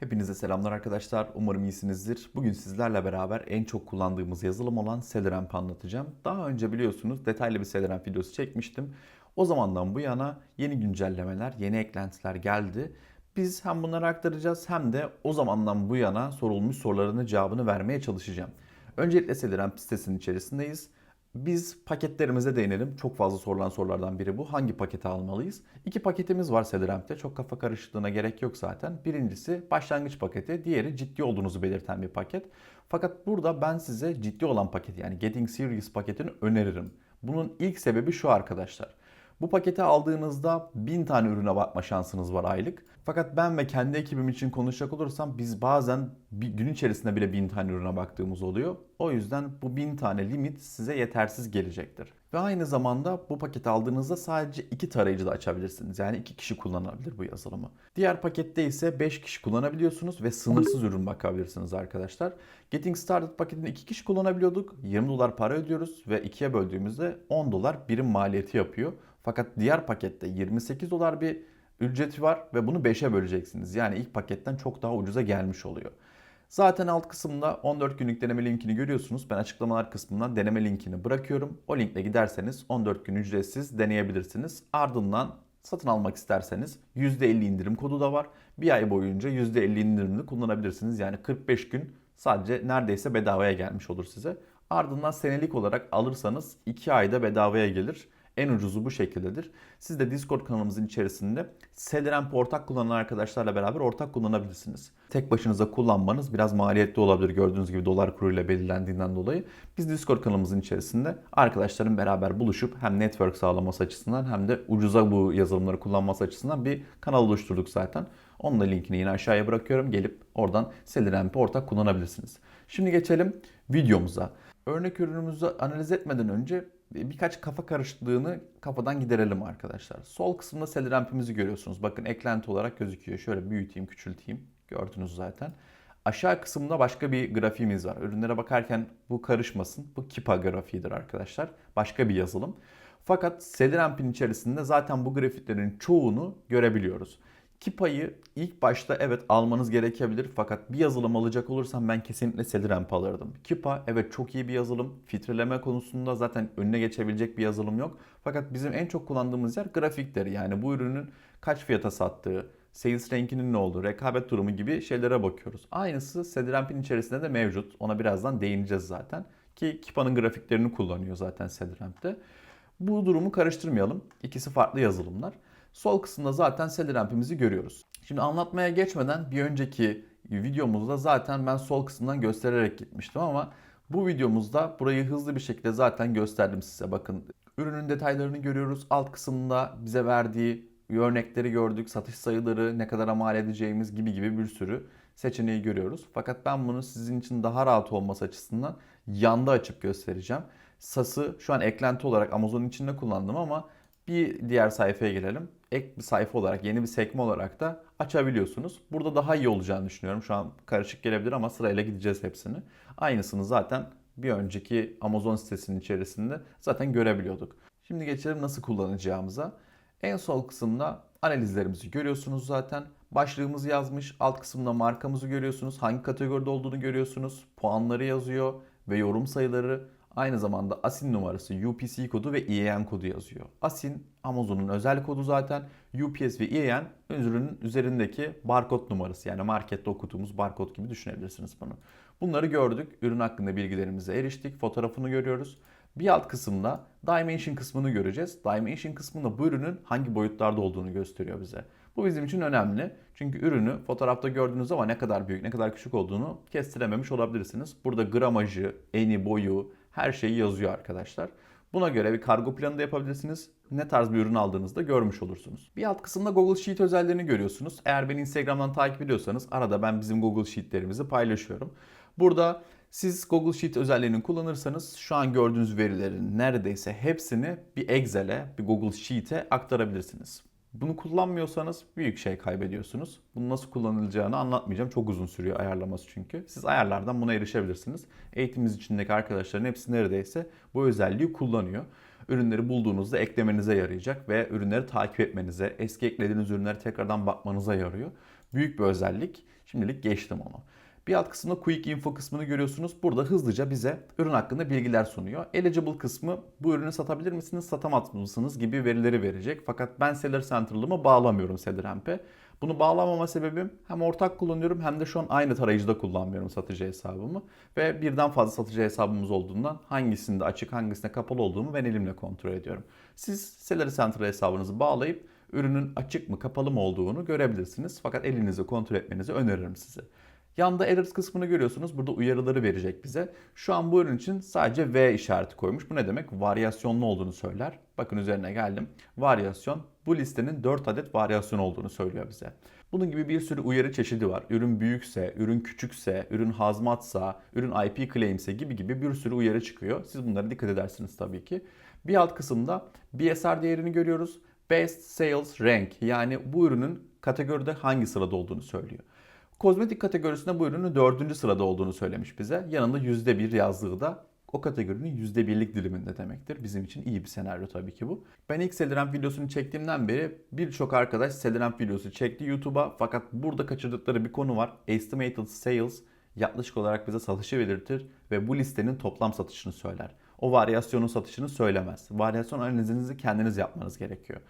Hepinize selamlar arkadaşlar. Umarım iyisinizdir. Bugün sizlerle beraber en çok kullandığımız yazılım olan Celeramp anlatacağım. Daha önce biliyorsunuz detaylı bir Celeramp videosu çekmiştim. O zamandan bu yana yeni güncellemeler, yeni eklentiler geldi. Biz hem bunları aktaracağız hem de o zamandan bu yana sorulmuş sorularının cevabını vermeye çalışacağım. Öncelikle Celeramp sitesinin içerisindeyiz. Biz paketlerimize değinelim. Çok fazla sorulan sorulardan biri bu. Hangi paketi almalıyız? İki paketimiz var Cederamp'te. Çok kafa karışıklığına gerek yok zaten. Birincisi başlangıç paketi. Diğeri ciddi olduğunuzu belirten bir paket. Fakat burada ben size ciddi olan paketi yani Getting Serious paketini öneririm. Bunun ilk sebebi şu arkadaşlar. Bu paketi aldığınızda 1000 tane ürüne bakma şansınız var aylık. Fakat ben ve kendi ekibim için konuşacak olursam biz bazen bir gün içerisinde bile 1000 tane ürüne baktığımız oluyor. O yüzden bu 1000 tane limit size yetersiz gelecektir. Ve aynı zamanda bu paketi aldığınızda sadece iki tarayıcı da açabilirsiniz. Yani iki kişi kullanabilir bu yazılımı. Diğer pakette ise 5 kişi kullanabiliyorsunuz ve sınırsız ürün bakabilirsiniz arkadaşlar. Getting Started paketini 2 kişi kullanabiliyorduk. 20 dolar para ödüyoruz ve 2'ye böldüğümüzde 10 dolar birim maliyeti yapıyor. Fakat diğer pakette 28 dolar bir ücreti var ve bunu 5'e böleceksiniz. Yani ilk paketten çok daha ucuza gelmiş oluyor. Zaten alt kısımda 14 günlük deneme linkini görüyorsunuz. Ben açıklamalar kısmından deneme linkini bırakıyorum. O linkle giderseniz 14 gün ücretsiz deneyebilirsiniz. Ardından satın almak isterseniz %50 indirim kodu da var. Bir ay boyunca %50 indirimli kullanabilirsiniz. Yani 45 gün sadece neredeyse bedavaya gelmiş olur size. Ardından senelik olarak alırsanız 2 ayda bedavaya gelir. En ucuzu bu şekildedir. Siz de Discord kanalımızın içerisinde Celeramp ortak kullanan arkadaşlarla beraber ortak kullanabilirsiniz. Tek başınıza kullanmanız biraz maliyetli olabilir gördüğünüz gibi dolar kuruyla belirlendiğinden dolayı. Biz Discord kanalımızın içerisinde arkadaşların beraber buluşup hem network sağlaması açısından hem de ucuza bu yazılımları kullanması açısından bir kanal oluşturduk zaten. Onun da linkini yine aşağıya bırakıyorum. Gelip oradan Celeramp'i ortak kullanabilirsiniz. Şimdi geçelim videomuza. Örnek ürünümüzü analiz etmeden önce birkaç kafa karışıklığını kafadan giderelim arkadaşlar. Sol kısımda Celeramp'imizi görüyorsunuz. Bakın eklenti olarak gözüküyor. Şöyle büyüteyim, küçülteyim. Gördünüz zaten. Aşağı kısımda başka bir grafiğimiz var. Ürünlere bakarken bu karışmasın. Bu Kipa grafiğidir arkadaşlar. Başka bir yazılım. Fakat Celeramp'in içerisinde zaten bu grafiklerin çoğunu görebiliyoruz. Kipa'yı ilk başta evet almanız gerekebilir fakat bir yazılım alacak olursam ben kesinlikle Celeramp alırdım. Kipa evet çok iyi bir yazılım. Filtreleme konusunda zaten önüne geçebilecek bir yazılım yok. Fakat bizim en çok kullandığımız yer grafikleri. Yani bu ürünün kaç fiyata sattığı, sales rankinin ne olduğu, rekabet durumu gibi şeylere bakıyoruz. Aynısı Celeramp'in içerisinde de mevcut. Ona birazdan değineceğiz zaten. Ki Kipa'nın grafiklerini kullanıyor zaten Celeramp'te. Bu durumu karıştırmayalım. İkisi farklı yazılımlar. Sol kısımda zaten Celeramp'imizi görüyoruz. Şimdi anlatmaya geçmeden bir önceki videomuzda zaten ben sol kısımdan göstererek gitmiştim ama bu videomuzda burayı hızlı bir şekilde zaten gösterdim size. Bakın ürünün detaylarını görüyoruz. Alt kısımda bize verdiği örnekleri gördük. Satış sayıları, ne kadar mal edeceğimiz gibi gibi bir sürü seçeneği görüyoruz. Fakat ben bunu sizin için daha rahat olması açısından yanda açıp göstereceğim. SAS'ı şu an eklenti olarak Amazon'un içinde kullandım ama bir diğer sayfaya gelelim. Ek bir sayfa olarak, yeni bir sekme olarak da açabiliyorsunuz. Burada daha iyi olacağını düşünüyorum. Şu an karışık gelebilir ama sırayla gideceğiz hepsini. Aynısını zaten bir önceki Amazon sitesinin içerisinde zaten görebiliyorduk. Şimdi geçelim nasıl kullanacağımıza. En sol kısımda analizlerimizi görüyorsunuz zaten. Başlığımızı yazmış. Alt kısımda markamızı görüyorsunuz. Hangi kategoride olduğunu görüyorsunuz. Puanları yazıyor ve yorum sayıları. Aynı zamanda ASIN numarası, UPC kodu ve IAN kodu yazıyor. ASIN Amazon'un özel kodu zaten. UPS ve IAN ürünün üzerindeki barkod numarası. Yani markette okuduğumuz barkod gibi düşünebilirsiniz bunu. Bunları gördük. Ürün hakkında bilgilerimize eriştik. Fotoğrafını görüyoruz. Bir alt kısımda Dimension kısmını göreceğiz. Dimension kısmında bu ürünün hangi boyutlarda olduğunu gösteriyor bize. Bu bizim için önemli. Çünkü ürünü fotoğrafta gördüğünüz zaman ne kadar büyük ne kadar küçük olduğunu kestirememiş olabilirsiniz. Burada gramajı, eni, boyu, her şeyi yazıyor arkadaşlar. Buna göre bir kargo planı da yapabilirsiniz. Ne tarz bir ürün aldığınızda görmüş olursunuz. Bir alt kısımda Google Sheet özelliğini görüyorsunuz. Eğer beni Instagram'dan takip ediyorsanız arada ben bizim Google Sheet'lerimizi paylaşıyorum. Burada siz Google Sheet özelliğini kullanırsanız şu an gördüğünüz verilerin neredeyse hepsini bir Excel'e, bir Google Sheet'e aktarabilirsiniz. Bunu kullanmıyorsanız büyük şey kaybediyorsunuz. Bunu nasıl kullanılacağını anlatmayacağım. Çok uzun sürüyor ayarlaması çünkü. Siz ayarlardan buna erişebilirsiniz. Eğitimimiz içindeki arkadaşların hepsi neredeyse bu özelliği kullanıyor. Ürünleri bulduğunuzda eklemenize yarayacak ve ürünleri takip etmenize, eski eklediğiniz ürünlere tekrardan bakmanıza yarıyor. Büyük bir özellik. Şimdilik geçtim onu. Bir alt kısımda Quick Info kısmını görüyorsunuz. Burada hızlıca bize ürün hakkında bilgiler sunuyor. Eligible kısmı bu ürünü satabilir misiniz, satamaz mısınız gibi verileri verecek. Fakat ben Seller Central'ımı bağlamıyorum SellerAmp'e. Bunu bağlamama sebebim hem ortak kullanıyorum hem de şu an aynı tarayıcıda kullanmıyorum satıcı hesabımı. Ve birden fazla satıcı hesabımız olduğundan hangisinde açık hangisinde kapalı olduğumu ben elimle kontrol ediyorum. Siz Seller Central hesabınızı bağlayıp ürünün açık mı kapalı mı olduğunu görebilirsiniz. Fakat elinizi kontrol etmenizi öneririm size. Yanda alerts kısmını görüyorsunuz. Burada uyarıları verecek bize. Şu an bu ürün için sadece V işareti koymuş. Bu ne demek? Varyasyonlu olduğunu söyler. Bakın üzerine geldim. Varyasyon bu listenin 4 adet varyasyon olduğunu söylüyor bize. Bunun gibi bir sürü uyarı çeşidi var. Ürün büyükse, ürün küçükse, ürün hazmatsa, ürün IP claimse gibi gibi bir sürü uyarı çıkıyor. Siz bunlara dikkat edersiniz tabii ki. Bir alt kısımda BSR değerini görüyoruz. Best Sales Rank yani bu ürünün kategoride hangi sırada olduğunu söylüyor. Kozmetik kategorisinde bu ürünün 4. sırada olduğunu söylemiş bize. Yanında %1 yazdığı da o kategorinin %1'lik diliminde demektir. Bizim için iyi bir senaryo tabii ki bu. Ben ilk Celeramp videosunu çektiğimden beri birçok arkadaş Celeramp videosu çekti YouTube'a. Fakat burada kaçırdıkları bir konu var. Estimated Sales yaklaşık olarak bize satışı belirtir ve bu listenin toplam satışını söyler. O varyasyonun satışını söylemez. Varyasyon analizinizi kendiniz yapmanız gerekiyor.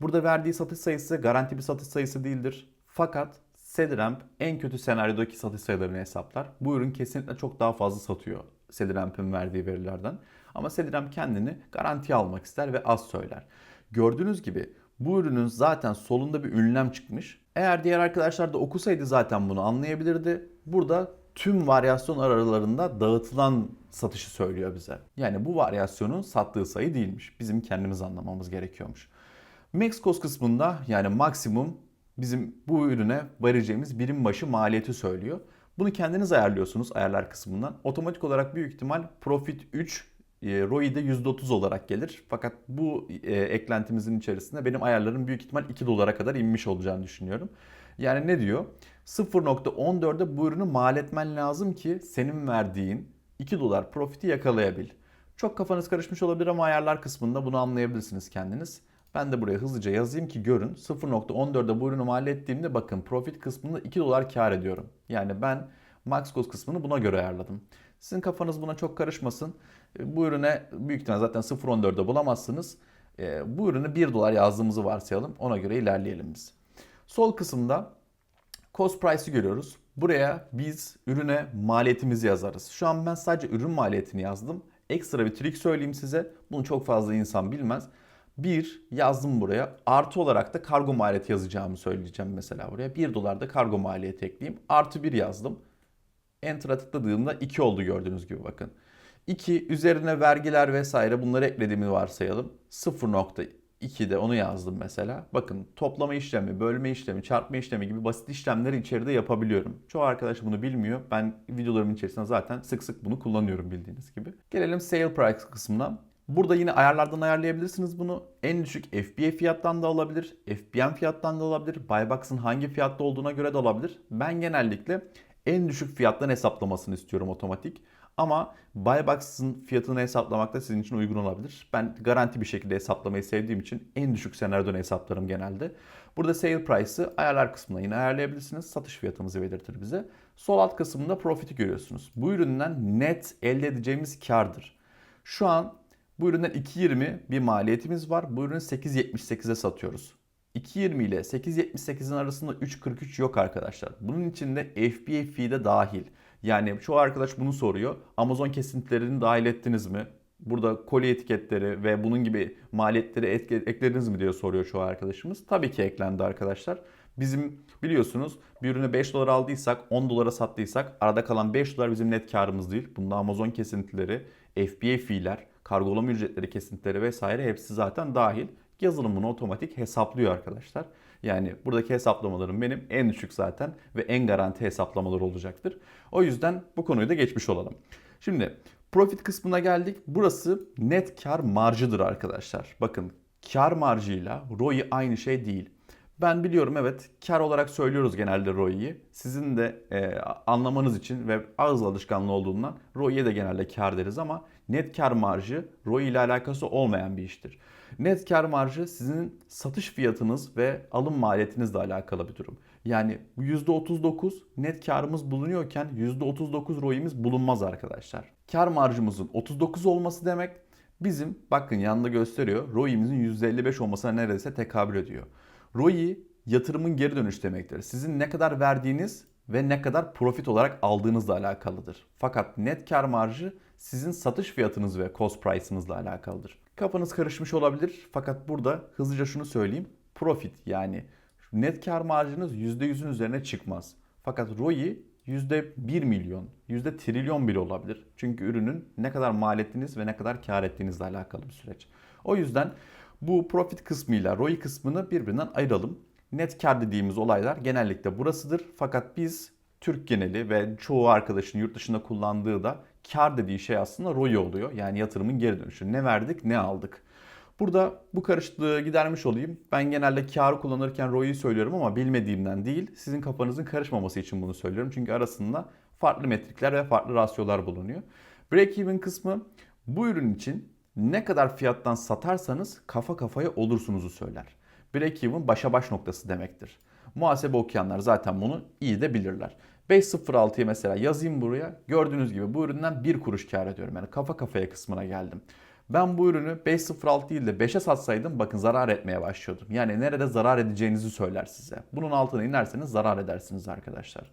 Burada verdiği satış sayısı garanti bir satış sayısı değildir. Fakat SediRamp en kötü senaryodaki satış sayılarını hesaplar. Bu ürün kesinlikle çok daha fazla satıyor SediRamp'in verdiği verilerden. Ama SediRamp kendini garantiye almak ister ve az söyler. Gördüğünüz gibi bu ürünün zaten solunda bir ünlem çıkmış. Eğer diğer arkadaşlar da okusaydı zaten bunu anlayabilirdi. Burada tüm varyasyon aralarında dağıtılan satışı söylüyor bize. Yani bu varyasyonun sattığı sayı değilmiş. Bizim kendimiz anlamamız gerekiyormuş. Max cost kısmında yani maksimum bizim bu ürüne vereceğimiz birim başı maliyeti söylüyor. Bunu kendiniz ayarlıyorsunuz ayarlar kısmından. Otomatik olarak büyük ihtimal Profit 3 e, ROI'de %30 olarak gelir. Fakat bu e, eklentimizin içerisinde benim ayarlarım büyük ihtimal 2 dolara kadar inmiş olacağını düşünüyorum. Yani ne diyor? 0.14'de bu ürünü mal etmen lazım ki senin verdiğin 2 dolar profiti yakalayabil. Çok kafanız karışmış olabilir ama ayarlar kısmında bunu anlayabilirsiniz kendiniz. Ben de buraya hızlıca yazayım ki görün. 0.14'de bu ürünü mal ettiğimde bakın profit kısmında 2 dolar kar ediyorum. Yani ben max cost kısmını buna göre ayarladım. Sizin kafanız buna çok karışmasın. E, bu ürüne büyük ihtimal zaten 0.14'de bulamazsınız. E, bu ürünü 1 dolar yazdığımızı varsayalım. Ona göre ilerleyelim biz. Sol kısımda cost price'ı görüyoruz. Buraya biz ürüne maliyetimizi yazarız. Şu an ben sadece ürün maliyetini yazdım. Ekstra bir trik söyleyeyim size. Bunu çok fazla insan bilmez. Bir yazdım buraya. Artı olarak da kargo maliyeti yazacağımı söyleyeceğim mesela buraya. 1 dolar da kargo maliyeti ekleyeyim. Artı 1 yazdım. Enter'a tıkladığımda 2 oldu gördüğünüz gibi bakın. 2 üzerine vergiler vesaire bunları eklediğimi varsayalım. 0.2'de onu yazdım mesela. Bakın toplama işlemi, bölme işlemi, çarpma işlemi gibi basit işlemleri içeride yapabiliyorum. Çoğu arkadaş bunu bilmiyor. Ben videolarımın içerisinde zaten sık sık bunu kullanıyorum bildiğiniz gibi. Gelelim sale price kısmına. Burada yine ayarlardan ayarlayabilirsiniz bunu. En düşük FBA fiyattan da alabilir, FBM fiyattan da alabilir, Buybox'ın hangi fiyatta olduğuna göre de alabilir. Ben genellikle en düşük fiyattan hesaplamasını istiyorum otomatik. Ama Buybox'ın fiyatını hesaplamak da sizin için uygun olabilir. Ben garanti bir şekilde hesaplamayı sevdiğim için en düşük senaryodan hesaplarım genelde. Burada sale price'ı ayarlar kısmına yine ayarlayabilirsiniz. Satış fiyatımızı belirtir bize. Sol alt kısmında profiti görüyorsunuz. Bu üründen net elde edeceğimiz kardır. Şu an bu üründen 2.20 bir maliyetimiz var. Bu ürünü 8.78'e satıyoruz. 2.20 ile 8.78'in arasında 3.43 yok arkadaşlar. Bunun içinde FBA fee de dahil. Yani çoğu arkadaş bunu soruyor. Amazon kesintilerini dahil ettiniz mi? Burada koli etiketleri ve bunun gibi maliyetleri eklediniz mi diye soruyor çoğu arkadaşımız. Tabii ki eklendi arkadaşlar. Bizim biliyorsunuz bir ürünü 5 dolar aldıysak 10 dolara sattıysak arada kalan 5 dolar bizim net karımız değil. Bunda Amazon kesintileri, FBA fee'ler, kargolama ücretleri, kesintileri vesaire hepsi zaten dahil. Yazılım bunu otomatik hesaplıyor arkadaşlar. Yani buradaki hesaplamalarım benim en düşük zaten ve en garanti hesaplamalar olacaktır. O yüzden bu konuyu da geçmiş olalım. Şimdi profit kısmına geldik. Burası net kar marjıdır arkadaşlar. Bakın kar marjıyla ROI aynı şey değil. Ben biliyorum evet kar olarak söylüyoruz genelde ROI'yi. Sizin de e, anlamanız için ve ağız alışkanlığı olduğundan ROI'ye de genelde kar deriz ama net kar marjı ROI ile alakası olmayan bir iştir. Net kar marjı sizin satış fiyatınız ve alım maliyetinizle alakalı bir durum. Yani bu %39 net karımız bulunuyorken %39 ROI'miz bulunmaz arkadaşlar. Kar marjımızın 39 olması demek bizim bakın yanında gösteriyor ROI'mizin %55 olmasına neredeyse tekabül ediyor. ROI yatırımın geri dönüş demektir. Sizin ne kadar verdiğiniz ve ne kadar profit olarak aldığınızla alakalıdır. Fakat net kar marjı sizin satış fiyatınız ve cost price'ınızla alakalıdır. Kafanız karışmış olabilir fakat burada hızlıca şunu söyleyeyim. Profit yani net kar marjınız %100'ün üzerine çıkmaz. Fakat ROI %1 milyon, yüzde trilyon bile olabilir. Çünkü ürünün ne kadar mal ettiğiniz ve ne kadar kar ettiğinizle alakalı bir süreç. O yüzden bu profit kısmıyla ROI kısmını birbirinden ayıralım. Net kar dediğimiz olaylar genellikle burasıdır. Fakat biz Türk geneli ve çoğu arkadaşın yurt dışında kullandığı da kar dediği şey aslında ROI oluyor. Yani yatırımın geri dönüşü. Ne verdik ne aldık. Burada bu karışıklığı gidermiş olayım. Ben genelde karı kullanırken ROI'yi söylüyorum ama bilmediğimden değil, sizin kafanızın karışmaması için bunu söylüyorum. Çünkü arasında farklı metrikler ve farklı rasyolar bulunuyor. Break-even kısmı bu ürün için ne kadar fiyattan satarsanız kafa kafaya olursunuzu söyler. Break-even başa baş noktası demektir. Muhasebe okuyanlar zaten bunu iyi de bilirler. 5.06'yı mesela yazayım buraya. Gördüğünüz gibi bu üründen 1 kuruş kar ediyorum. Yani kafa kafaya kısmına geldim. Ben bu ürünü 5.06 değil de 5'e satsaydım bakın zarar etmeye başlıyordum. Yani nerede zarar edeceğinizi söyler size. Bunun altına inerseniz zarar edersiniz arkadaşlar.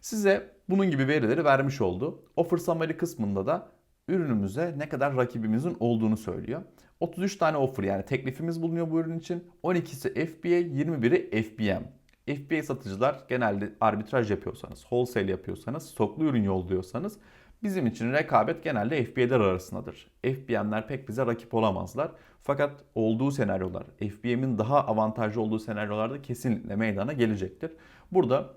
Size bunun gibi verileri vermiş oldu. Offer summary kısmında da ürünümüze ne kadar rakibimizin olduğunu söylüyor. 33 tane offer yani teklifimiz bulunuyor bu ürün için. 12'si FBA, 21'i FBM. FBA satıcılar genelde arbitraj yapıyorsanız, wholesale yapıyorsanız, stoklu ürün yolluyorsanız bizim için rekabet genelde FBA'ler arasındadır. FBM'ler pek bize rakip olamazlar. Fakat olduğu senaryolar, FBM'in daha avantajlı olduğu senaryolarda kesinlikle meydana gelecektir. Burada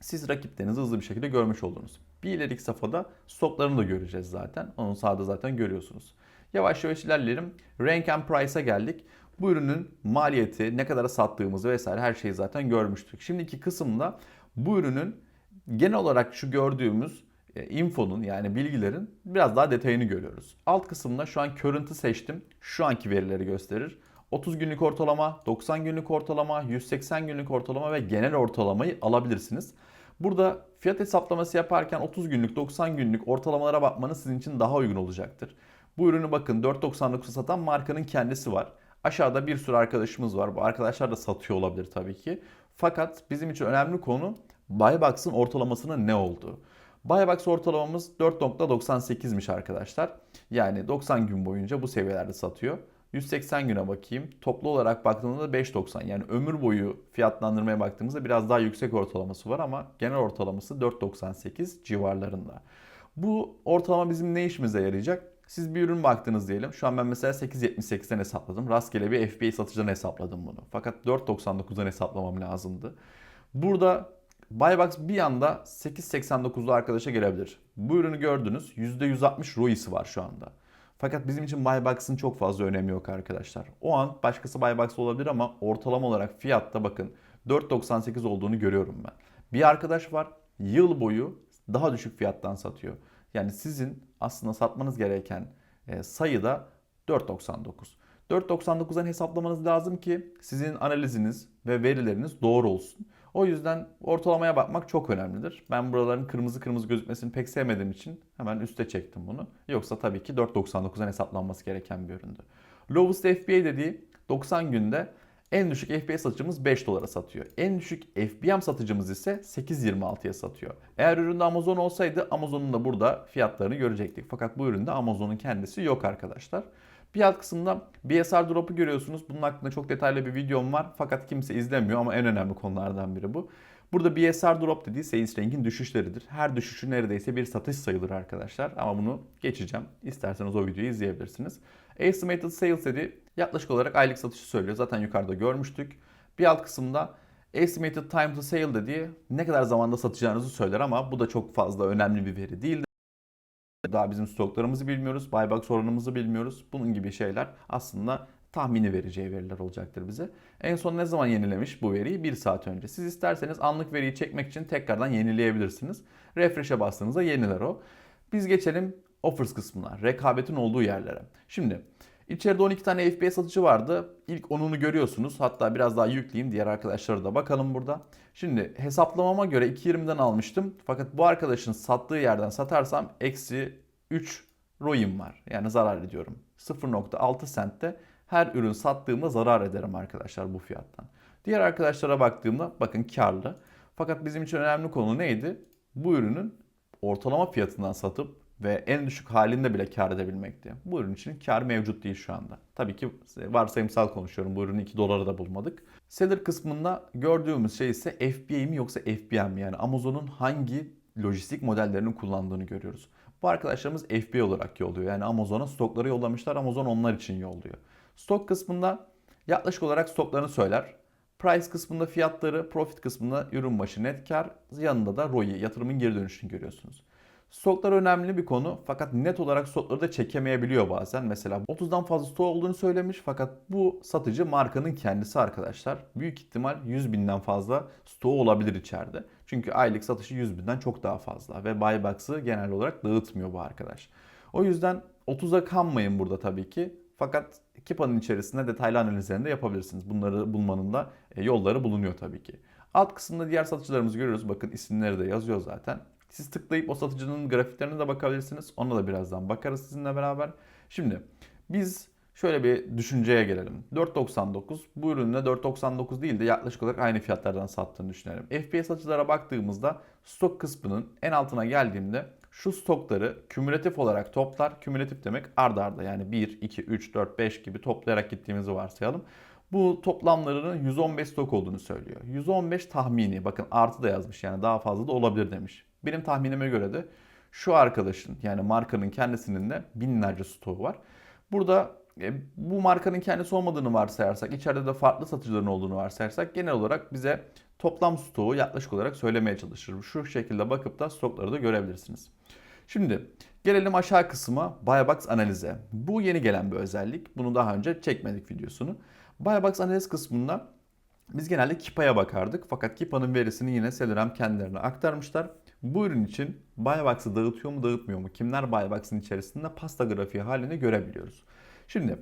siz rakiplerinizi hızlı bir şekilde görmüş oldunuz. Bir ileriki safhada stoklarını da göreceğiz zaten. Onu sağda zaten görüyorsunuz. Yavaş yavaş ilerleyelim. Rank and Price'a geldik. Bu ürünün maliyeti, ne kadar sattığımızı vesaire her şeyi zaten görmüştük. Şimdiki kısımda bu ürünün genel olarak şu gördüğümüz e, infonun yani bilgilerin biraz daha detayını görüyoruz. Alt kısımda şu an current'ı seçtim. Şu anki verileri gösterir. 30 günlük ortalama, 90 günlük ortalama, 180 günlük ortalama ve genel ortalamayı alabilirsiniz. Burada fiyat hesaplaması yaparken 30 günlük, 90 günlük ortalamalara bakmanız sizin için daha uygun olacaktır. Bu ürünü bakın 4.99'a satan markanın kendisi var. Aşağıda bir sürü arkadaşımız var. Bu arkadaşlar da satıyor olabilir tabii ki. Fakat bizim için önemli konu Buybox'ın ortalamasının ne olduğu. Buybox ortalamamız 4.98'miş arkadaşlar. Yani 90 gün boyunca bu seviyelerde satıyor. 180 güne bakayım. Toplu olarak baktığımızda 5.90 yani ömür boyu fiyatlandırmaya baktığımızda biraz daha yüksek ortalaması var ama genel ortalaması 4.98 civarlarında. Bu ortalama bizim ne işimize yarayacak? Siz bir ürün baktınız diyelim. Şu an ben mesela 8.78'den hesapladım. Rastgele bir FBA satıcıdan hesapladım bunu. Fakat 4.99'dan hesaplamam lazımdı. Burada Buybox bir anda 8.89'lu arkadaşa gelebilir. Bu ürünü gördünüz. %160 ROI'si var şu anda. Fakat bizim için Buybox'ın çok fazla önemi yok arkadaşlar. O an başkası Buybox olabilir ama ortalama olarak fiyatta bakın 4.98 olduğunu görüyorum ben. Bir arkadaş var yıl boyu daha düşük fiyattan satıyor. Yani sizin aslında satmanız gereken e, sayı da 4.99. 4.99'dan hesaplamanız lazım ki sizin analiziniz ve verileriniz doğru olsun. O yüzden ortalamaya bakmak çok önemlidir. Ben buraların kırmızı kırmızı gözükmesini pek sevmediğim için hemen üste çektim bunu. Yoksa tabii ki 4.99'dan hesaplanması gereken bir üründü. Lowest FBA dediği 90 günde en düşük FBA satıcımız 5 dolara satıyor. En düşük FBM satıcımız ise 8.26'ya satıyor. Eğer üründe Amazon olsaydı Amazon'un da burada fiyatlarını görecektik. Fakat bu üründe Amazon'un kendisi yok arkadaşlar. Bir alt kısımda BSR drop'u görüyorsunuz. Bunun hakkında çok detaylı bir videom var. Fakat kimse izlemiyor ama en önemli konulardan biri bu. Burada BSR drop dediği sales rank'in düşüşleridir. Her düşüşü neredeyse bir satış sayılır arkadaşlar. Ama bunu geçeceğim. İsterseniz o videoyu izleyebilirsiniz. Estimated sales dediği yaklaşık olarak aylık satışı söylüyor. Zaten yukarıda görmüştük. Bir alt kısımda Estimated time to sale dediği ne kadar zamanda satacağınızı söyler ama bu da çok fazla önemli bir veri değil. Daha bizim stoklarımızı bilmiyoruz, buyback oranımızı bilmiyoruz. Bunun gibi şeyler aslında tahmini vereceği veriler olacaktır bize. En son ne zaman yenilemiş bu veriyi? 1 saat önce. Siz isterseniz anlık veriyi çekmek için tekrardan yenileyebilirsiniz. Refresh'e bastığınızda yeniler o. Biz geçelim offers kısmına, rekabetin olduğu yerlere. Şimdi İçeride 12 tane FBA satıcı vardı. İlk 10'unu görüyorsunuz. Hatta biraz daha yükleyeyim. Diğer arkadaşlara da bakalım burada. Şimdi hesaplamama göre 2.20'den almıştım. Fakat bu arkadaşın sattığı yerden satarsam eksi 3 ROI'm var. Yani zarar ediyorum. 0.6 centte her ürün sattığımda zarar ederim arkadaşlar bu fiyattan. Diğer arkadaşlara baktığımda bakın karlı. Fakat bizim için önemli konu neydi? Bu ürünün ortalama fiyatından satıp ve en düşük halinde bile kar edebilmekti. Bu ürün için kar mevcut değil şu anda. Tabii ki varsayımsal konuşuyorum. Bu ürünü 2 dolara da bulmadık. Seller kısmında gördüğümüz şey ise FBA mi yoksa FBM mi? Yani Amazon'un hangi lojistik modellerini kullandığını görüyoruz. Bu arkadaşlarımız FBA olarak yolluyor. Yani Amazon'a stokları yollamışlar. Amazon onlar için yolluyor. Stok kısmında yaklaşık olarak stoklarını söyler. Price kısmında fiyatları, profit kısmında ürün başı net kar, yanında da ROI, yatırımın geri dönüşünü görüyorsunuz. Stoklar önemli bir konu fakat net olarak stokları da çekemeyebiliyor bazen. Mesela 30'dan fazla stok olduğunu söylemiş fakat bu satıcı markanın kendisi arkadaşlar. Büyük ihtimal 100 binden fazla stoğu olabilir içeride. Çünkü aylık satışı 100 binden çok daha fazla ve buybox'ı genel olarak dağıtmıyor bu arkadaş. O yüzden 30'a kanmayın burada tabii ki. Fakat Kipa'nın içerisinde detaylı analizlerini de yapabilirsiniz. Bunları bulmanın da e, yolları bulunuyor tabii ki. Alt kısımda diğer satıcılarımızı görüyoruz. Bakın isimleri de yazıyor zaten. Siz tıklayıp o satıcının grafiklerine de bakabilirsiniz. Ona da birazdan bakarız sizinle beraber. Şimdi biz şöyle bir düşünceye gelelim. 4.99 bu ürünle 4.99 değil de yaklaşık olarak aynı fiyatlardan sattığını düşünelim. FBA satıcılara baktığımızda stok kısmının en altına geldiğimde şu stokları kümülatif olarak toplar. Kümülatif demek ardarda arda yani 1, 2, 3, 4, 5 gibi toplayarak gittiğimizi varsayalım. Bu toplamlarının 115 stok olduğunu söylüyor. 115 tahmini bakın artı da yazmış yani daha fazla da olabilir demiş. Benim tahminime göre de şu arkadaşın yani markanın kendisinin de binlerce stoğu var. Burada e, bu markanın kendisi olmadığını varsayarsak, içeride de farklı satıcıların olduğunu varsayarsak genel olarak bize toplam stoğu yaklaşık olarak söylemeye çalışır. Şu şekilde bakıp da stokları da görebilirsiniz. Şimdi gelelim aşağı kısma Buybox analize. Bu yeni gelen bir özellik. Bunu daha önce çekmedik videosunu. Buybox analiz kısmında biz genelde Kipa'ya bakardık. Fakat Kipa'nın verisini yine Celeram kendilerine aktarmışlar. Bu ürün için Buybox'ı dağıtıyor mu dağıtmıyor mu? Kimler Buybox'ın içerisinde pasta grafiği halini görebiliyoruz. Şimdi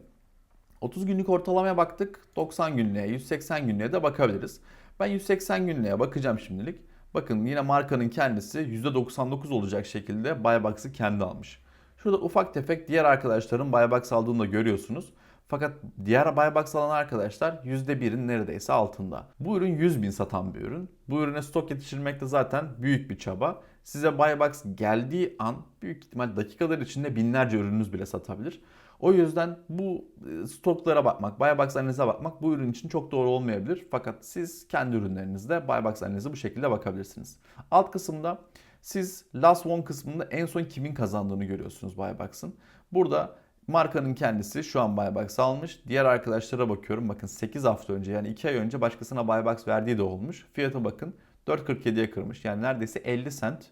30 günlük ortalamaya baktık. 90 günlüğe, 180 günlüğe de bakabiliriz. Ben 180 günlüğe bakacağım şimdilik. Bakın yine markanın kendisi %99 olacak şekilde Buybox'ı kendi almış. Şurada ufak tefek diğer arkadaşların Buybox aldığını da görüyorsunuz. Fakat diğer buybox alan arkadaşlar %1'in neredeyse altında. Bu ürün 100 bin satan bir ürün. Bu ürüne stok yetiştirmek de zaten büyük bir çaba. Size buybox geldiği an büyük ihtimal dakikalar içinde binlerce ürününüz bile satabilir. O yüzden bu e, stoklara bakmak, buybox analize bakmak bu ürün için çok doğru olmayabilir. Fakat siz kendi ürünlerinizde buybox analize bu şekilde bakabilirsiniz. Alt kısımda siz last one kısmında en son kimin kazandığını görüyorsunuz buybox'ın. Burada Markanın kendisi şu an Buybox almış. Diğer arkadaşlara bakıyorum. Bakın 8 hafta önce yani 2 ay önce başkasına Buybox verdiği de olmuş. Fiyatı bakın 4.47'ye kırmış. Yani neredeyse 50 cent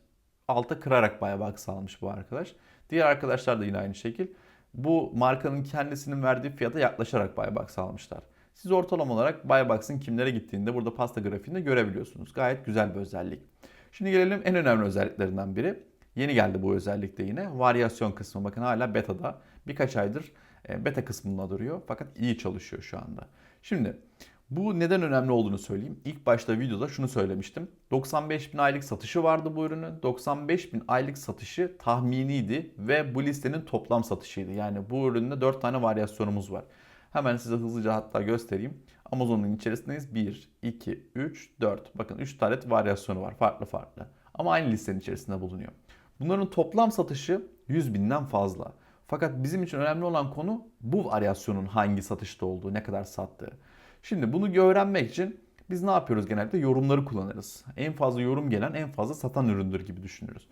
alta kırarak Buybox almış bu arkadaş. Diğer arkadaşlar da yine aynı şekil. Bu markanın kendisinin verdiği fiyata yaklaşarak Buybox almışlar. Siz ortalama olarak Buybox'ın kimlere gittiğini de burada pasta grafiğinde görebiliyorsunuz. Gayet güzel bir özellik. Şimdi gelelim en önemli özelliklerinden biri. Yeni geldi bu özellikle yine. Varyasyon kısmı. Bakın hala beta'da. Birkaç aydır e, beta kısmında duruyor. Fakat iyi çalışıyor şu anda. Şimdi bu neden önemli olduğunu söyleyeyim. İlk başta videoda şunu söylemiştim. 95 bin aylık satışı vardı bu ürünün. 95 bin aylık satışı tahminiydi ve bu listenin toplam satışıydı. Yani bu üründe 4 tane varyasyonumuz var. Hemen size hızlıca hatta göstereyim. Amazon'un içerisindeyiz. 1, 2, 3, 4. Bakın 3 tane varyasyonu var farklı farklı. Ama aynı listenin içerisinde bulunuyor. Bunların toplam satışı 100 binden fazla. Fakat bizim için önemli olan konu bu varyasyonun hangi satışta olduğu, ne kadar sattığı. Şimdi bunu öğrenmek için biz ne yapıyoruz genellikle? Yorumları kullanırız. En fazla yorum gelen en fazla satan üründür gibi düşünürüz.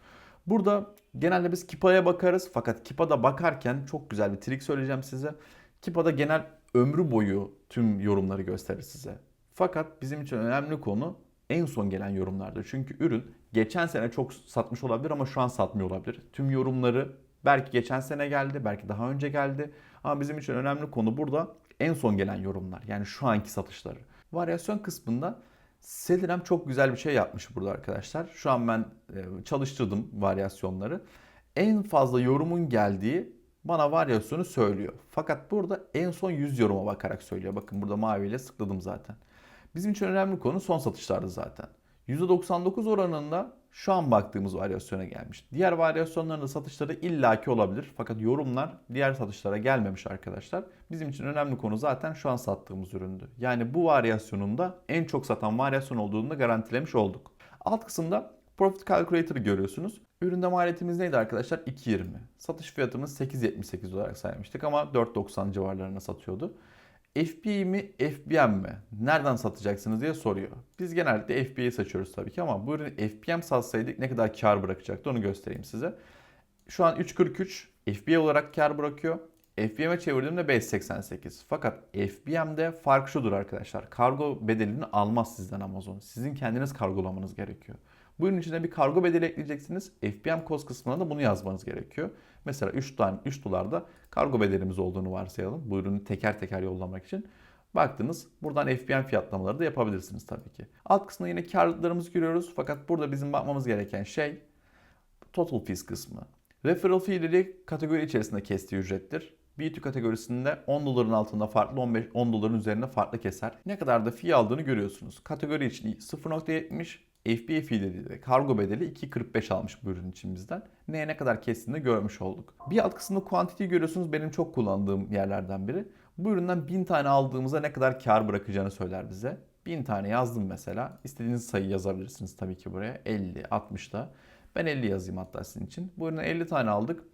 Burada genelde biz Kipa'ya bakarız fakat Kipa'da bakarken çok güzel bir trik söyleyeceğim size. Kipa'da genel ömrü boyu tüm yorumları gösterir size. Fakat bizim için önemli konu en son gelen yorumlardır. Çünkü ürün geçen sene çok satmış olabilir ama şu an satmıyor olabilir. Tüm yorumları belki geçen sene geldi, belki daha önce geldi. Ama bizim için önemli konu burada en son gelen yorumlar. Yani şu anki satışları. Varyasyon kısmında Celeram çok güzel bir şey yapmış burada arkadaşlar. Şu an ben e, çalıştırdım varyasyonları. En fazla yorumun geldiği bana varyasyonu söylüyor. Fakat burada en son 100 yoruma bakarak söylüyor. Bakın burada maviyle sıkladım zaten. Bizim için önemli konu son satışlardı zaten. %99 oranında şu an baktığımız varyasyona gelmiş. Diğer varyasyonların da satışları illaki olabilir. Fakat yorumlar diğer satışlara gelmemiş arkadaşlar. Bizim için önemli konu zaten şu an sattığımız üründü. Yani bu varyasyonun da en çok satan varyasyon olduğunu da garantilemiş olduk. Alt kısımda Profit Calculator'ı görüyorsunuz. Üründe maliyetimiz neydi arkadaşlar? 2.20. Satış fiyatımız 8.78 olarak saymıştık ama 4.90 civarlarına satıyordu. FBA mi FBM mi? Nereden satacaksınız diye soruyor. Biz genellikle FBA'yı seçiyoruz tabii ki ama bu ürünü FBM satsaydık ne kadar kar bırakacaktı onu göstereyim size. Şu an 3.43 FBA olarak kar bırakıyor. FBM'e çevirdiğimde 5.88. Fakat FBM'de fark şudur arkadaşlar. Kargo bedelini almaz sizden Amazon. Sizin kendiniz kargolamanız gerekiyor. Bu ürün içine bir kargo bedeli ekleyeceksiniz. FBM cost kısmına da bunu yazmanız gerekiyor. Mesela 3 tane 3 dolarda kargo bedelimiz olduğunu varsayalım. Bu ürünü teker teker yollamak için. Baktınız buradan FBM fiyatlamaları da yapabilirsiniz tabii ki. Alt kısmında yine karlılıklarımızı görüyoruz. Fakat burada bizim bakmamız gereken şey total fees kısmı. Referral fee'leri kategori içerisinde kestiği ücrettir. B2 kategorisinde 10 doların altında farklı 15 10 doların üzerinde farklı keser. Ne kadar da fee aldığını görüyorsunuz. Kategori için 0.70, FBA dediği de kargo bedeli 2.45 almış bu ürün için bizden. Neye ne kadar kestiğini görmüş olduk. Bir alt kısmında quantity görüyorsunuz benim çok kullandığım yerlerden biri. Bu üründen 1000 tane aldığımızda ne kadar kar bırakacağını söyler bize. 1000 tane yazdım mesela. İstediğiniz sayı yazabilirsiniz tabii ki buraya. 50, 60 da. Ben 50 yazayım hatta sizin için. Bu üründen 50 tane aldık.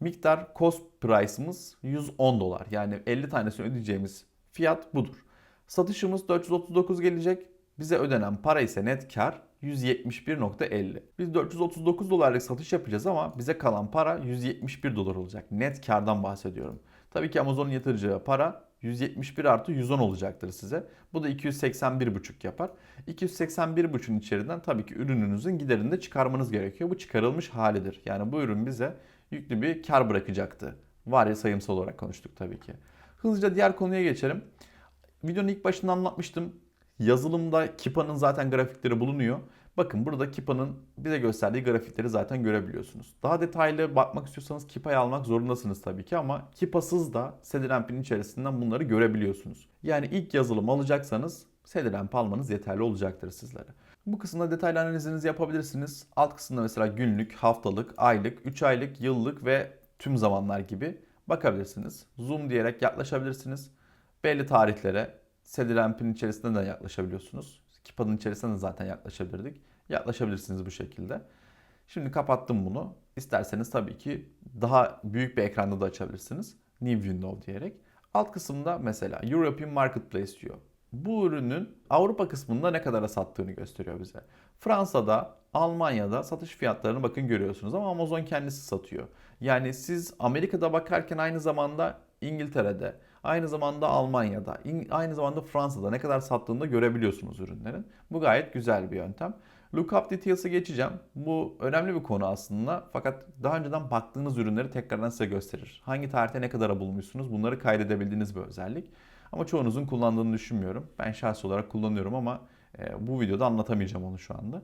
Miktar cost price'ımız 110 dolar. Yani 50 tanesini ödeyeceğimiz fiyat budur. Satışımız 439 gelecek. Bize ödenen para ise net kar 171.50. Biz 439 dolarlık satış yapacağız ama bize kalan para 171 dolar olacak. Net kardan bahsediyorum. Tabii ki Amazon'un yatıracağı para 171 artı 110 olacaktır size. Bu da 281,5 yapar. 281,5'un içerisinden tabii ki ürününüzün giderini de çıkarmanız gerekiyor. Bu çıkarılmış halidir. Yani bu ürün bize yüklü bir kar bırakacaktı. Var ya sayımsal olarak konuştuk tabii ki. Hızlıca diğer konuya geçelim. Videonun ilk başında anlatmıştım. Yazılımda Kipa'nın zaten grafikleri bulunuyor. Bakın burada Kipa'nın bize gösterdiği grafikleri zaten görebiliyorsunuz. Daha detaylı bakmak istiyorsanız Kipa'yı almak zorundasınız tabii ki ama Kipa'sız da SediLamp'in içerisinden bunları görebiliyorsunuz. Yani ilk yazılım alacaksanız SediLamp almanız yeterli olacaktır sizlere. Bu kısımda detaylı analizinizi yapabilirsiniz. Alt kısımda mesela günlük, haftalık, aylık, 3 aylık, yıllık ve tüm zamanlar gibi bakabilirsiniz. Zoom diyerek yaklaşabilirsiniz. Belli tarihlere SediLamp'in içerisinde de yaklaşabiliyorsunuz. Kipa'nın içerisinde de zaten yaklaşabilirdik. Yaklaşabilirsiniz bu şekilde. Şimdi kapattım bunu. İsterseniz tabii ki daha büyük bir ekranda da açabilirsiniz. New Window diyerek. Alt kısımda mesela European Marketplace diyor. Bu ürünün Avrupa kısmında ne kadara sattığını gösteriyor bize. Fransa'da, Almanya'da satış fiyatlarını bakın görüyorsunuz ama Amazon kendisi satıyor. Yani siz Amerika'da bakarken aynı zamanda İngiltere'de, aynı zamanda Almanya'da, aynı zamanda Fransa'da ne kadar sattığını da görebiliyorsunuz ürünlerin. Bu gayet güzel bir yöntem. Lookup Details'ı geçeceğim. Bu önemli bir konu aslında. Fakat daha önceden baktığınız ürünleri tekrardan size gösterir. Hangi tarihte ne kadara bulmuşsunuz bunları kaydedebildiğiniz bir özellik. Ama çoğunuzun kullandığını düşünmüyorum. Ben şahsi olarak kullanıyorum ama e, bu videoda anlatamayacağım onu şu anda.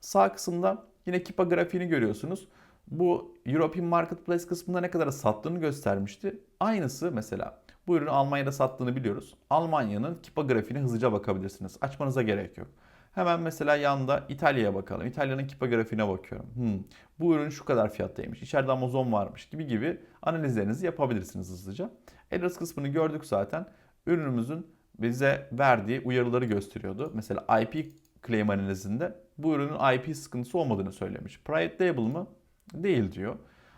Sağ kısımda yine Kipa grafiğini görüyorsunuz. Bu European Marketplace kısmında ne kadar sattığını göstermişti. Aynısı mesela bu ürünü Almanya'da sattığını biliyoruz. Almanya'nın Kipa grafiğine hızlıca bakabilirsiniz. Açmanıza gerek yok. Hemen mesela yanda İtalya'ya bakalım. İtalya'nın Kipa grafiğine bakıyorum. Hmm, bu ürün şu kadar fiyattaymış. İçeride Amazon varmış gibi gibi analizlerinizi yapabilirsiniz hızlıca. Address kısmını gördük zaten. Ürünümüzün bize verdiği uyarıları gösteriyordu. Mesela IP claim analizinde bu ürünün IP sıkıntısı olmadığını söylemiş. Private label mı? Değil diyor.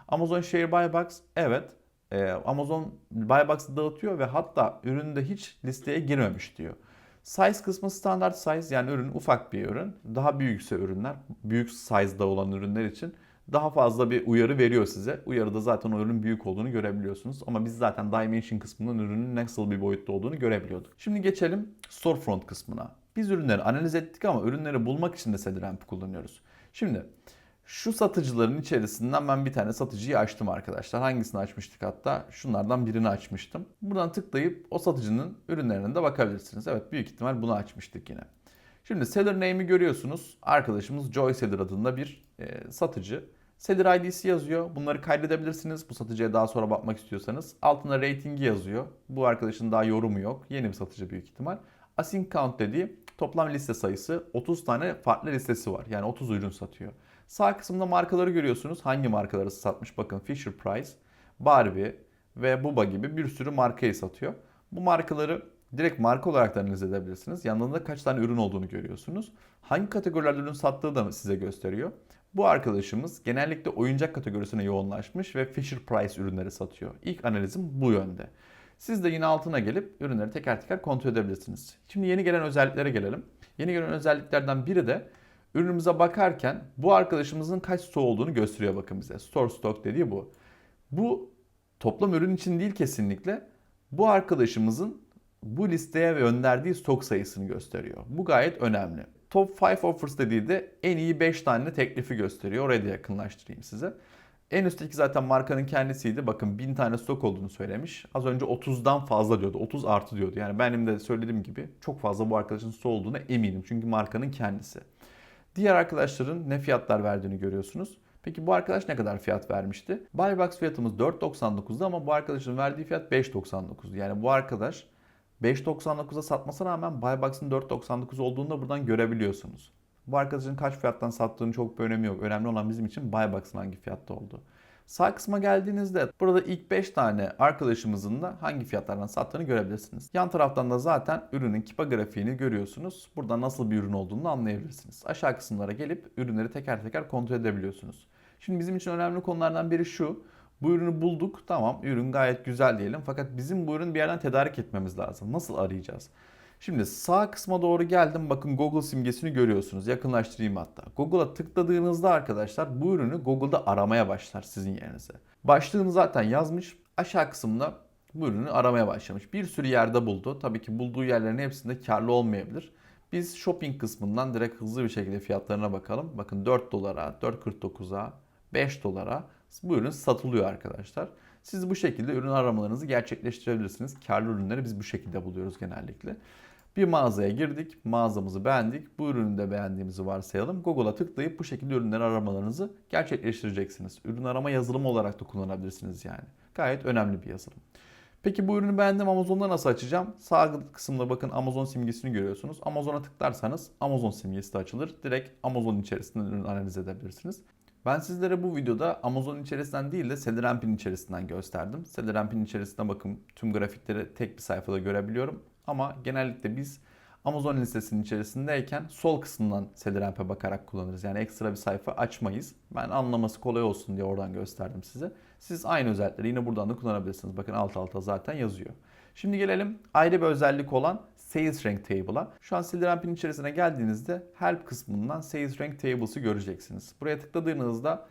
Amazon Share Buy Box evet. Ee, Amazon Buy Box'ı dağıtıyor ve hatta üründe hiç listeye girmemiş diyor. Size kısmı standart size yani ürün ufak bir ürün. Daha büyükse ürünler, büyük size'da olan ürünler için daha fazla bir uyarı veriyor size. Uyarıda zaten o ürünün büyük olduğunu görebiliyorsunuz. Ama biz zaten Dimension kısmından ürünün nasıl bir boyutta olduğunu görebiliyorduk. Şimdi geçelim Storefront kısmına. Biz ürünleri analiz ettik ama ürünleri bulmak için de SediLamp'i kullanıyoruz. Şimdi şu satıcıların içerisinden ben bir tane satıcıyı açtım arkadaşlar. Hangisini açmıştık hatta? Şunlardan birini açmıştım. Buradan tıklayıp o satıcının ürünlerine de bakabilirsiniz. Evet büyük ihtimal bunu açmıştık yine. Şimdi seller name'i görüyorsunuz. Arkadaşımız Joy Seller adında bir e, satıcı. Seller ID'si yazıyor. Bunları kaydedebilirsiniz bu satıcıya daha sonra bakmak istiyorsanız. Altına ratingi yazıyor. Bu arkadaşın daha yorumu yok. Yeni bir satıcı büyük ihtimal. Async count dediği toplam liste sayısı 30 tane farklı listesi var. Yani 30 ürün satıyor. Sağ kısımda markaları görüyorsunuz. Hangi markaları satmış? Bakın Fisher Price, Barbie ve Bubba gibi bir sürü markayı satıyor. Bu markaları direkt marka olarak da analiz edebilirsiniz. Yanlarında kaç tane ürün olduğunu görüyorsunuz. Hangi kategorilerde ürün sattığı da size gösteriyor. Bu arkadaşımız genellikle oyuncak kategorisine yoğunlaşmış ve Fisher Price ürünleri satıyor. İlk analizim bu yönde. Siz de yine altına gelip ürünleri teker teker kontrol edebilirsiniz. Şimdi yeni gelen özelliklere gelelim. Yeni gelen özelliklerden biri de ürünümüze bakarken bu arkadaşımızın kaç stoğu olduğunu gösteriyor bakın bize. Store stock dediği bu. Bu toplam ürün için değil kesinlikle. Bu arkadaşımızın bu listeye gönderdiği stok sayısını gösteriyor. Bu gayet önemli. Top 5 offers dediği de en iyi 5 tane teklifi gösteriyor. Oraya da yakınlaştırayım size. En üstteki zaten markanın kendisiydi. Bakın 1000 tane stok olduğunu söylemiş. Az önce 30'dan fazla diyordu. 30 artı diyordu. Yani benim de söylediğim gibi çok fazla bu arkadaşın stok olduğuna eminim. Çünkü markanın kendisi. Diğer arkadaşların ne fiyatlar verdiğini görüyorsunuz. Peki bu arkadaş ne kadar fiyat vermişti? Buybox fiyatımız 4.99'du ama bu arkadaşın verdiği fiyat 5.99'du. Yani bu arkadaş 5.99'a satmasına rağmen Buybox'ın 4.99 olduğunu da buradan görebiliyorsunuz. Bu arkadaşın kaç fiyattan sattığını çok bir önemi yok. Önemli olan bizim için Buybox'ın hangi fiyatta olduğu. Sağ kısma geldiğinizde burada ilk 5 tane arkadaşımızın da hangi fiyatlardan sattığını görebilirsiniz. Yan taraftan da zaten ürünün kipa grafiğini görüyorsunuz. Burada nasıl bir ürün olduğunu anlayabilirsiniz. Aşağı kısımlara gelip ürünleri teker teker kontrol edebiliyorsunuz. Şimdi bizim için önemli konulardan biri şu. Bu ürünü bulduk. Tamam ürün gayet güzel diyelim. Fakat bizim bu ürünü bir yerden tedarik etmemiz lazım. Nasıl arayacağız? Şimdi sağ kısma doğru geldim. Bakın Google simgesini görüyorsunuz. Yakınlaştırayım hatta. Google'a tıkladığınızda arkadaşlar bu ürünü Google'da aramaya başlar sizin yerinize. Başlığını zaten yazmış. Aşağı kısımda bu ürünü aramaya başlamış. Bir sürü yerde buldu. Tabii ki bulduğu yerlerin hepsinde karlı olmayabilir. Biz shopping kısmından direkt hızlı bir şekilde fiyatlarına bakalım. Bakın 4 dolara, 4.49'a, 5 dolara bu ürün satılıyor arkadaşlar. Siz bu şekilde ürün aramalarınızı gerçekleştirebilirsiniz. Karlı ürünleri biz bu şekilde buluyoruz genellikle. Bir mağazaya girdik, mağazamızı beğendik. Bu ürünü de beğendiğimizi varsayalım. Google'a tıklayıp bu şekilde ürünleri aramalarınızı gerçekleştireceksiniz. Ürün arama yazılımı olarak da kullanabilirsiniz yani. Gayet önemli bir yazılım. Peki bu ürünü beğendim Amazon'da nasıl açacağım? Sağ kısımda bakın Amazon simgesini görüyorsunuz. Amazon'a tıklarsanız Amazon simgesi de açılır. Direkt Amazon içerisinden ürün analiz edebilirsiniz. Ben sizlere bu videoda Amazon içerisinden değil de SellerAmp'in içerisinden gösterdim. SellerAmp'in içerisinde bakın tüm grafikleri tek bir sayfada görebiliyorum. Ama genellikle biz Amazon listesinin içerisindeyken sol kısmından SellerAmp'e bakarak kullanırız. Yani ekstra bir sayfa açmayız. Ben anlaması kolay olsun diye oradan gösterdim size. Siz aynı özellikleri yine buradan da kullanabilirsiniz. Bakın alt alta zaten yazıyor. Şimdi gelelim ayrı bir özellik olan Sales Rank Table'a. Şu an SellerAmp'in içerisine geldiğinizde Help kısmından Sales Rank Tables'ı göreceksiniz. Buraya tıkladığınızda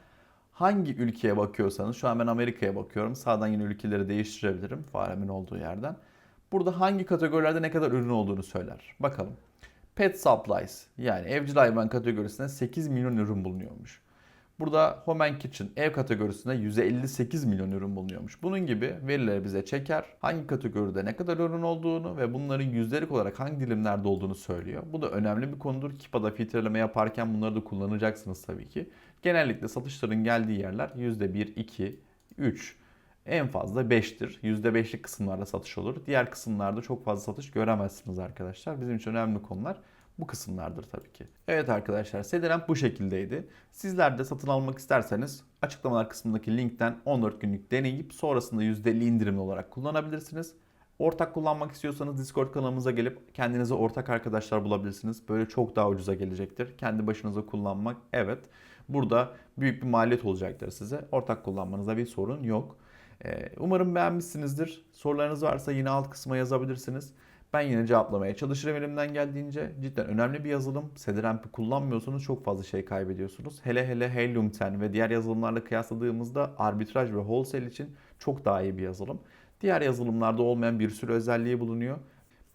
hangi ülkeye bakıyorsanız, şu an ben Amerika'ya bakıyorum. Sağdan yine ülkeleri değiştirebilirim faremin olduğu yerden. Burada hangi kategorilerde ne kadar ürün olduğunu söyler. Bakalım. Pet Supplies yani evcil hayvan kategorisinde 8 milyon ürün bulunuyormuş. Burada Home and Kitchen ev kategorisinde 158 milyon ürün bulunuyormuş. Bunun gibi verileri bize çeker. Hangi kategoride ne kadar ürün olduğunu ve bunların yüzdelik olarak hangi dilimlerde olduğunu söylüyor. Bu da önemli bir konudur. Kipa'da filtreleme yaparken bunları da kullanacaksınız tabii ki. Genellikle satışların geldiği yerler %1, 2, 3 en fazla 5'tir. %5'lik kısımlarda satış olur. Diğer kısımlarda çok fazla satış göremezsiniz arkadaşlar. Bizim için önemli konular bu kısımlardır tabii ki. Evet arkadaşlar Sederamp bu şekildeydi. Sizler de satın almak isterseniz açıklamalar kısmındaki linkten 14 günlük deneyip sonrasında %50 indirimli olarak kullanabilirsiniz. Ortak kullanmak istiyorsanız Discord kanalımıza gelip kendinize ortak arkadaşlar bulabilirsiniz. Böyle çok daha ucuza gelecektir. Kendi başınıza kullanmak evet. Burada büyük bir maliyet olacaktır size. Ortak kullanmanıza bir sorun yok. Ee, umarım beğenmişsinizdir. Sorularınız varsa yine alt kısma yazabilirsiniz. Ben yine cevaplamaya çalışırım elimden geldiğince. Cidden önemli bir yazılım. SediRamp'i kullanmıyorsanız çok fazla şey kaybediyorsunuz. Hele hele Helium 10 ve diğer yazılımlarla kıyasladığımızda arbitraj ve wholesale için çok daha iyi bir yazılım. Diğer yazılımlarda olmayan bir sürü özelliği bulunuyor.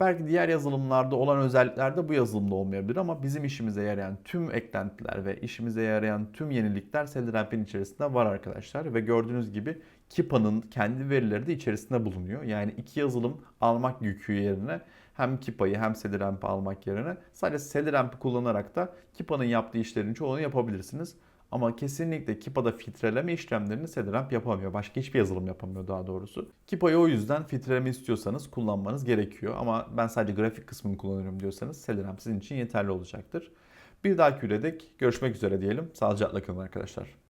Belki diğer yazılımlarda olan özellikler de bu yazılımda olmayabilir ama bizim işimize yarayan tüm eklentiler ve işimize yarayan tüm yenilikler SediRamp'in içerisinde var arkadaşlar. Ve gördüğünüz gibi Kipa'nın kendi verileri de içerisinde bulunuyor. Yani iki yazılım almak yükü yerine hem Kipa'yı hem SediRamp'i almak yerine sadece SediRamp'i kullanarak da Kipa'nın yaptığı işlerin çoğunu yapabilirsiniz. Ama kesinlikle Kipa'da filtreleme işlemlerini SediRamp yapamıyor. Başka hiçbir yazılım yapamıyor daha doğrusu. Kipa'yı o yüzden filtreleme istiyorsanız kullanmanız gerekiyor. Ama ben sadece grafik kısmını kullanıyorum diyorsanız SediRamp sizin için yeterli olacaktır. Bir dahaki videoda görüşmek üzere diyelim. Sağlıcakla kalın arkadaşlar.